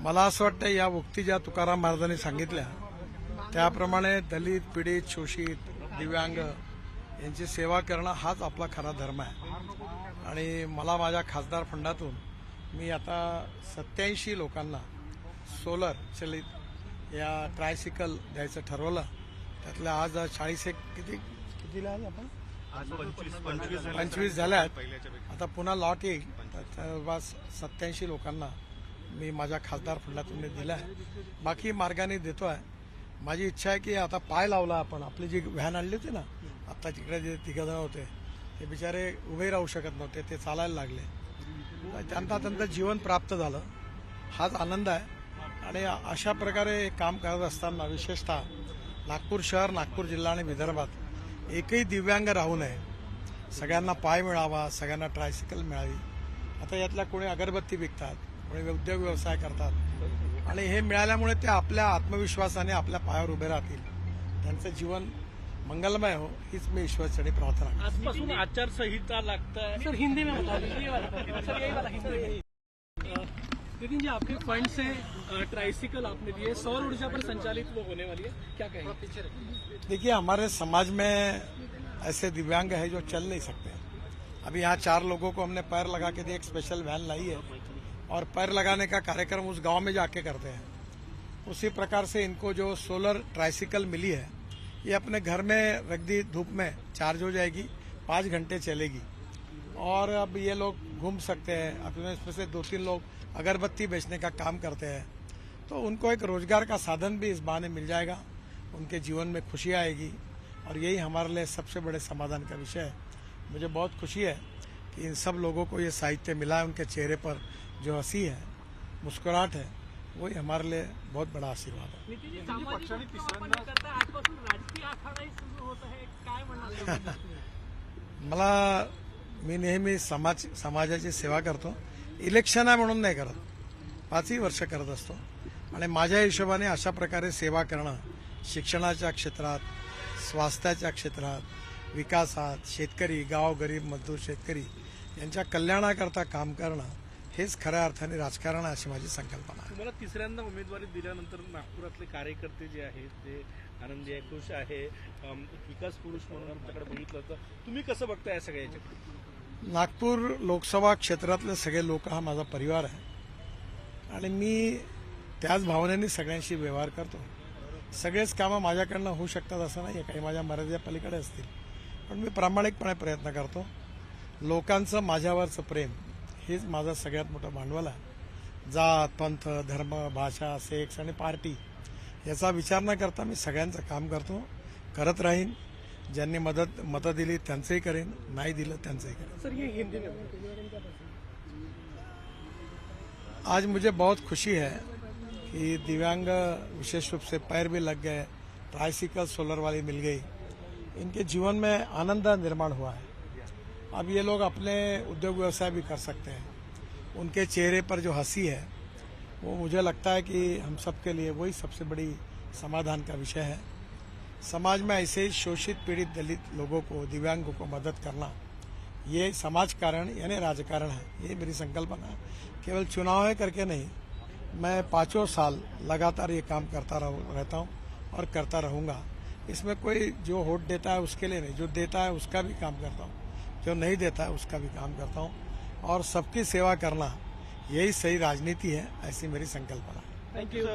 मला असं वाटतं या उक्ती ज्या तुकाराम महाराजांनी सांगितल्या. त्याप्रमाणे दलित पीडित शोषित दिव्यांग यांची सेवा करणं हाच आपला खरा धर्म आहे. आणि मला माझ्या खासदार फंडातून मी आता सत्याऐंशी लोकांना सोलर चलित या ट्रायसिकल द्यायचं ठरवलं. त्यातल्या आज चाळीस एक किती कितीला आज आपण? पंचवीस झाल्या आता पुन्हा लॉट येईल. तर सत्याऐंशी लोकांना मी माझ्या खासदार फंडातून मी दिला आहे. बाकी मार्गाने देतो आहे माझी इच्छा आहे की आता पाय लावला आपण. आपली जी व्हॅन आणली होती ना आत्ता तिकडे जे तिघजण होते ते बिचारे उभे राहू शकत नव्हते ते चालायला लागले. तर त्यांना त्यांचं जीवन प्राप्त झालं. हाच आनंद आहे. आणि अशा प्रकारे काम करत असताना विशेषतः नागपूर शहर नागपूर जिल्हा आणि विदर्भात एकही दिव्यांग राहू नये. सगळ्यांना पाय मिळावा सगळ्यांना ट्रायसिकल मिळावी. आता यातल्या कोणी अगरबत्ती विकतात उद्योग व्यवसाय करतात. आणि हे मिळाल्यामुळे ते आपल्या आत्मविश्वासाने आपल्या पायावर उभे राहतील. त्यांचं जीवन मंगलमय हो हीच मी ईश्वरचरणी प्रार्थना. आजपासून आचारसंहिता लागता है सर हिंदी में बता दीजिए ये वाला सर यही वाला हिंदी. में अ, नितिन जी आपके फंड से ट्राइसिकल आपने दिए. सौर ऊर्जा पर संचालित वो होने वाली है. क्या कहेंगे? देखिए हमारे समाज में ऐसे दिव्यांग है जो चल नहीं सकते। अभी यहाँ चार लोगों को हमने पैर लगा के दिए एक स्पेशल वैन लाई है। और पैर लगाने का कार्यक्रम उस गाँव में जाके करते हैं। उसी प्रकार से इनको जो सोलर ट्राइसिकल मिली है, ये अपने घर में रख दी धूप में चार्ज हो जाएगी, पाँच घंटे चलेगी। और अब ये लोग घूम सकते हैं, अपने इसमें से दो तीन लोग अगरबत्ती बेचने का काम करते हैं। तो उनको एक रोज़गार का साधन भी इस बहाने मिल जाएगा, उनके जीवन में खुशी आएगी। और यही हमारे लिए सबसे बड़े समाधान का विषय है। मुझे बहुत खुशी है कि इन सब लोगों को ये साहित्य मिला है उनके चेहरे पर जो हंसी है मुस्कुराहट है वही हमारे लिए बहुत बड़ा आशीर्वाद है। आहे मला मी नेहमी समाज समाजाची सेवा करतो इलेक्शन आहे म्हणून नाही करत पाचही वर्ष करत असतो. आणि माझ्या हिशोबाने अशा प्रकारे सेवा करणं शिक्षणाच्या क्षेत्रात स्वास्थ्याच्या क्षेत्रात विकासात शेतकरी गाव गरीब मजदूर शेतकरी यांच्या कल्याणाकरता काम करणं हेच खऱ्या अर्थाने राजकारण आहे अशी माझी संकल्पना आहे. तुम्हाला तिसऱ्यांदा उमेदवारी दिल्यानंतर नागपुरातले कार्यकर्ते जे आहेत ते आनंदी आहे खुश आहे विकास पुरुष म्हणून तुमच्याकडे बघितलं होतं. तुम्ही कसं बघताय या सगळ्या याच्याकडे? नागपूर लोकसभा क्षेत्रातले सगळे लोक हा माझा परिवार आहे. आणि मी त्याच भावनेने सगळ्यांशी व्यवहार करतो. सगळेच कामं माझ्याकडनं होऊ शकतात असं नाही काही माझ्या मर्यादेच्या पलीकडे असतील. पण मी प्रामाणिकपणे प्रयत्न करतो. लोकांचं माझ्यावरचं प्रेम. हेच माझं सगळ्यात मोठं भांडवल आहे. जात पंथ धर्म भाषा सेक्स आणि पार्टी याचा विचार न करता मी सगळ्यांचं काम करतो. करत राहीन. ज्यांनी मदत मतं दिली त्यांचंही करेन. नाही दिलं त्यांचंही करेन. सर ये हिंदी में आज मुझे बहुत खुशी है कि दिव्यांग विशेष रूप से पैर भी लग गए ट्राइसिकल सोलर वाली मिल गई। इनके जीवन में आनंद निर्माण हुआ है। अब ये लोग अपने उद्योग व्यवसाय भी कर सकते हैं। उनके चेहरे पर जो हँसी है, वो मुझे लगता है कि हम सबके लिए वही सबसे बड़ी समाधान का विषय है। समाज में ऐसे शोषित पीड़ित दलित लोगों को, दिव्यांगों को मदद करना, ये समाज कारण यानी राजकारण है। ये मेरी संकल्पना है। केवल चुनाव है करके नहीं, मैं पाँचों साल लगातार ये काम करता रहूँ, रहता हूँ और करता रहूँगा। इसमें कोई जो वोट देता है उसके लिए नहीं, जो देता है उसका भी काम करता हूँ। जो नहीं देता है उसका भी काम करता हूँ। और सबकी सेवा करना यही सही राजनीति है ऐसी मेरी संकल्पना है। थँक्यू